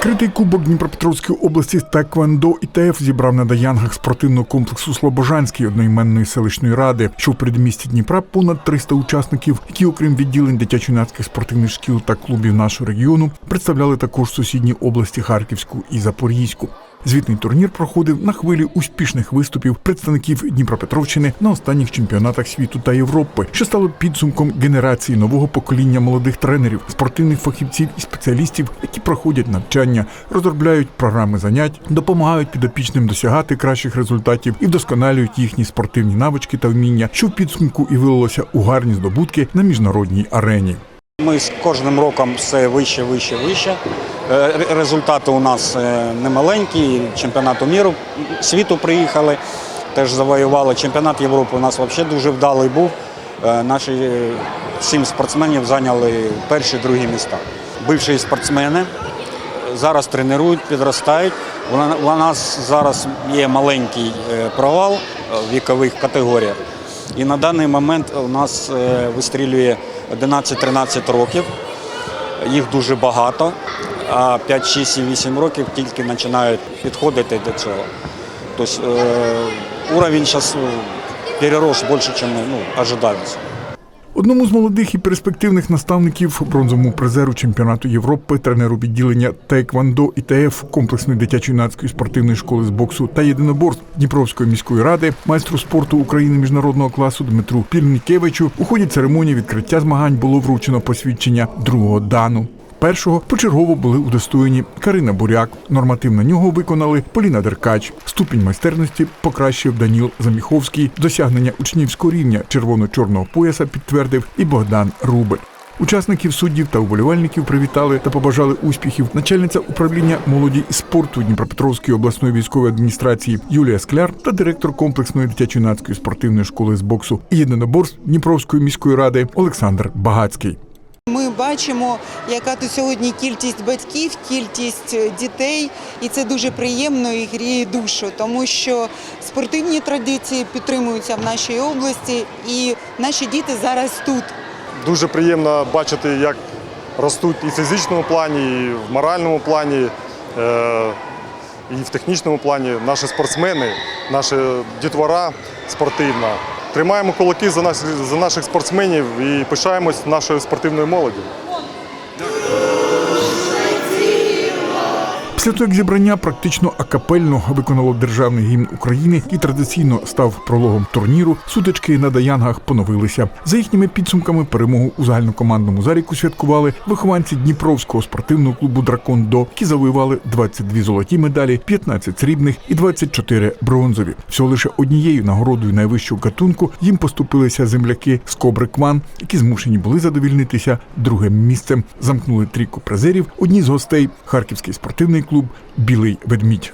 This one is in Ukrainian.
Відкритий кубок Дніпропетровської області з Теквандо ІТФ зібрав на Даянгах спортивного комплексу Слобожанський одноіменної селищної ради, що в передмісті Дніпра понад 300 учасників, які, окрім відділень дитячо-юнацьких спортивних шкіл та клубів нашого регіону, представляли також сусідні області Харківську і Запорізьку. Звітний турнір проходив на хвилі успішних виступів представників Дніпропетровщини на останніх чемпіонатах світу та Європи, що стало підсумком генерації нового покоління молодих тренерів, спортивних фахівців і спеціалістів, які проходять навчання, розробляють програми занять, допомагають підопічним досягати кращих результатів і вдосконалюють їхні спортивні навички та вміння, що в підсумку і вилилося у гарні здобутки на міжнародній арені. Ми з кожним роком все вище, вище, вище. Е, Результати у нас е, немаленькі. Чемпіонату міру світу приїхали, теж завоювали. Чемпіонат Європи у нас взагалі дуже вдалий був. Е, Наші сім спортсменів зайняли перші, другі міста. Бивші спортсмени зараз тренують, підростають. У нас зараз є маленький провал в вікових категоріях. І на даний момент у нас е, вистрілює 11-13 років. Їх дуже багато, а 5, 6 і 8 років тільки починають підходити до цього. Тобто е, уровень зараз перерос більше, ніж ну, ожидалось. Одному з молодих і перспективних наставників, бронзовому призеру чемпіонату Європи, тренеру відділення Тейквандо ІТФ комплексної дитячо-юнацької спортивної школи з боксу та єдиноборств Дніпровської міської ради, майстру спорту України міжнародного класу Дмитру Пільнікевичу у ході церемонії відкриття змагань було вручено посвідчення другого дану. Першого почергово були удостоєні Карина Буряк. Норматив на нього виконали Поліна Деркач. Ступінь майстерності покращив Даніл Заміховський. Досягнення учнівського рівня червоно-чорного пояса підтвердив і Богдан Рубель. Учасників суддів та уболівальників привітали та побажали успіхів начальниця управління молоді і спорту Дніпропетровської обласної військової адміністрації Юлія Скляр та директор комплексної дитячо-юнацької спортивної школи з боксу і єдиноборств Дніпровської міської ради Олександр Багацький. Ми бачимо, яка то сьогодні кількість батьків, кількість е, дітей, і це дуже приємно і гріє душу, тому що спортивні традиції підтримуються в нашій області, і наші діти зараз тут. Дуже приємно бачити, як ростуть і в фізичному плані, і в моральному плані, е, і в технічному плані наші спортсмени, наша дітвора спортивна. Тримаємо кулаки за, наших спортсменів і пишаємось нашою спортивною молоддю. Після того, як зібрання практично акапельно виконало державний гімн України і традиційно став прологом турніру, сутички на Даянгах поновилися. За їхніми підсумками перемогу у загальнокомандному заріку святкували вихованці Дніпровського спортивного клубу Дракон До, які завоювали 22 золоті медалі, 15 срібних і 24 бронзові. Всього лише однією нагородою найвищого гатунку їм поступилися земляки з Кобри Кван, які змушені були задовільнитися другим місцем. Замкнули трійку призерів. Одні з гостей харківський спортивний клуб Білий ведмідь.